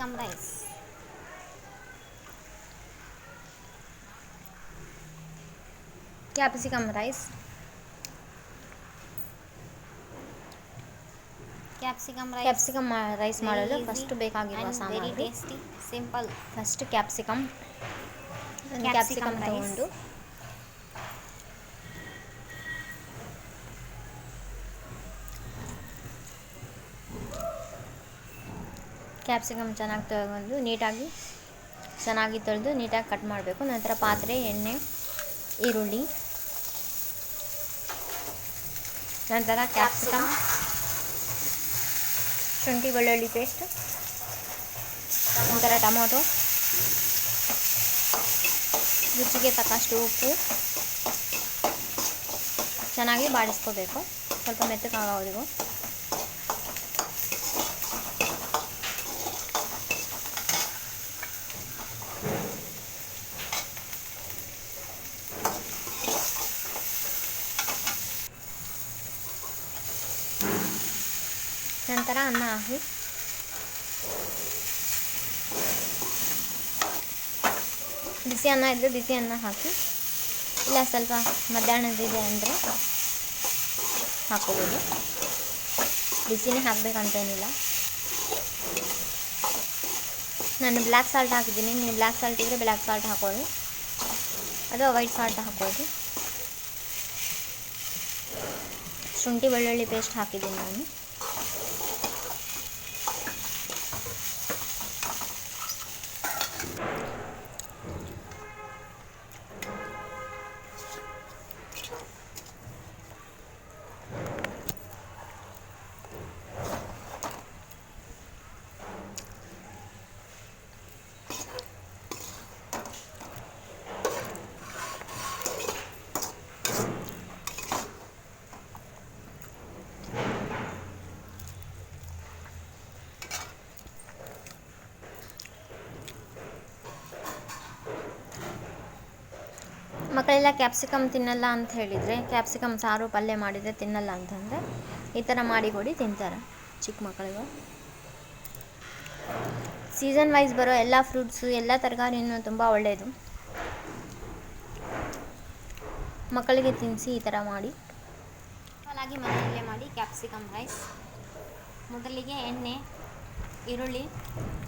Capsicum rice capsicum rice capsicum rice capsicum rice ಮಾಡಲು first ಬೇಕಾಗಿರುವ very ಸಾಮಗ್ರಿ. Tasty simple first capsicum Capsicum. Capsicum rice. ತಗೊಂಡು capsicum ಚೆನ್ನಾಗಿ ತಗೊಂಡು ನೀಟಾಗಿ ಚೆನ್ನಾಗಿ ತೊಳೆದು ನೀಟಾಗಿ ಕಟ್ ಮಾಡಬೇಕು. ನಂತರ ಪಾತ್ರೆ, ಎಣ್ಣೆ, ಈರುಳ್ಳಿ. ನಂತರ ಕ್ಯಾಪ್ಸಿಕಮ್, ಶುಂಠಿ, ಬೆಳ್ಳುಳ್ಳಿ ಪೇಸ್ಟ್. ನಂತರ ಟೊಮೊಟೊ. ರುಚಿಗೆ ತಕ್ಕಷ್ಟು ಉಪ್ಪು. ಚೆನ್ನಾಗಿ ಬಾಡಿಸ್ಕೋಬೇಕು ಸ್ವಲ್ಪ ಮೆತ್ತಗಾಗೋವರೆಗೂ. ನಂತರ ಅನ್ನ ಹಾಕಿ. ಬಿಸಿ ಅನ್ನ ಇದ್ದರೆ ಬಿಸಿ ಅನ್ನ ಹಾಕಿ. ಇಲ್ಲ, ಸ್ವಲ್ಪ ಮಧ್ಯಾಹ್ನದಿದೆ ಅಂದರೆ ಹಾಕೋಬೋದು. ಬಿಸಿನೇ ಹಾಕಬೇಕಂತೇನಿಲ್ಲ. ನಾನು ಬ್ಲ್ಯಾಕ್ ಸಾಲ್ಟ್ ಹಾಕಿದ್ದೀನಿ. ನೀವು ಬ್ಲ್ಯಾಕ್ ಸಾಲ್ಟ್ ಇದ್ದರೆ ಬ್ಲ್ಯಾಕ್ ಸಾಲ್ಟ್ ಹಾಕೊಳ್ಳಿ ಅದು ವೈಟ್ ಸಾಲ್ಟ್ ಹಾಕೋದು. ಶುಂಠಿ, ಬೆಳ್ಳುಳ್ಳಿ ಪೇಸ್ಟ್ ಹಾಕಿದ್ದೀನಿ ನಾನು. ಮಕ್ಕಳೆಲ್ಲ ಕ್ಯಾಪ್ಸಿಕಮ್ ತಿನ್ನಲ್ಲ ಅಂತ ಹೇಳಿದರೆ ಕ್ಯಾಪ್ಸಿಕಮ್ ಸಾರು ಪಲ್ಯ ಮಾಡಿದರೆ ತಿನ್ನಲ್ಲ ಅಂತಂದರೆ ಈ ಥರ ಮಾಡಿ ಕೊಡಿ ತಿಂತಾರೆ ಚಿಕ್ಕ ಮಕ್ಕಳಿಗೂ. ಸೀಸನ್ ವೈಸ್ ಬರೋ ಎಲ್ಲ ಫ್ರೂಟ್ಸು ಎಲ್ಲ ತರಕಾರಿನೂ ತುಂಬ ಒಳ್ಳೆಯದು ಮಕ್ಕಳಿಗೆ ತಿನ್ನಿಸಿ ಈ ಥರ ಮಾಡಿ. ಆಗಿ ಮನೆಯಲ್ಲೇ ಮಾಡಿ ಕ್ಯಾಪ್ಸಿಕಮ್ ರೈಸ್ ಮೊದಲಿಗೆ ಎಣ್ಣೆ, ಈರುಳ್ಳಿ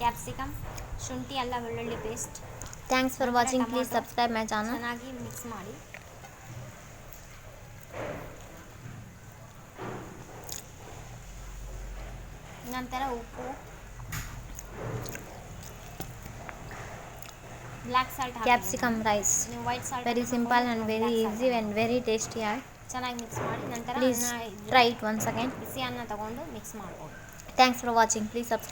ಕ್ಯಾಪ್ಸಿಕಮ್ ಶುಂಠಿ ಅಲ್ಲ ಬೆಳ್ಳುಳ್ಳಿ paste Thanks for watching please tomato. Subscribe my channel ಚೆನ್ನಾಗಿ ಮಿಕ್ಸ್ ಮಾಡಿ ನಂತರ ಉಪ್ಪು ಬ್ಲ್ಯಾಕ್ ಸಾಲ್ಟ್ ಕ್ಯಾಪ್ಸಿಕಮ್ ರೈಸ್ ನೀವು white salt very simple and very easy and very tasty ಆಗಿ ಚೆನ್ನಾಗಿ ಮಿಕ್ಸ್ ಮಾಡಿ ನಂತರ ಪ್ಲೀಸ್ ಅನ್ನ ಇದ್ರೆ ಟ್ರೈ ಇಟ್ ಒನ್ಸ್ ಅಗೇನ್ ಬಿಸಿ ಅನ್ನ ತಗೊಂಡು ಮಿಕ್ಸ್ ಮಾಡ್ಬೋದು thanks for watching please subscribe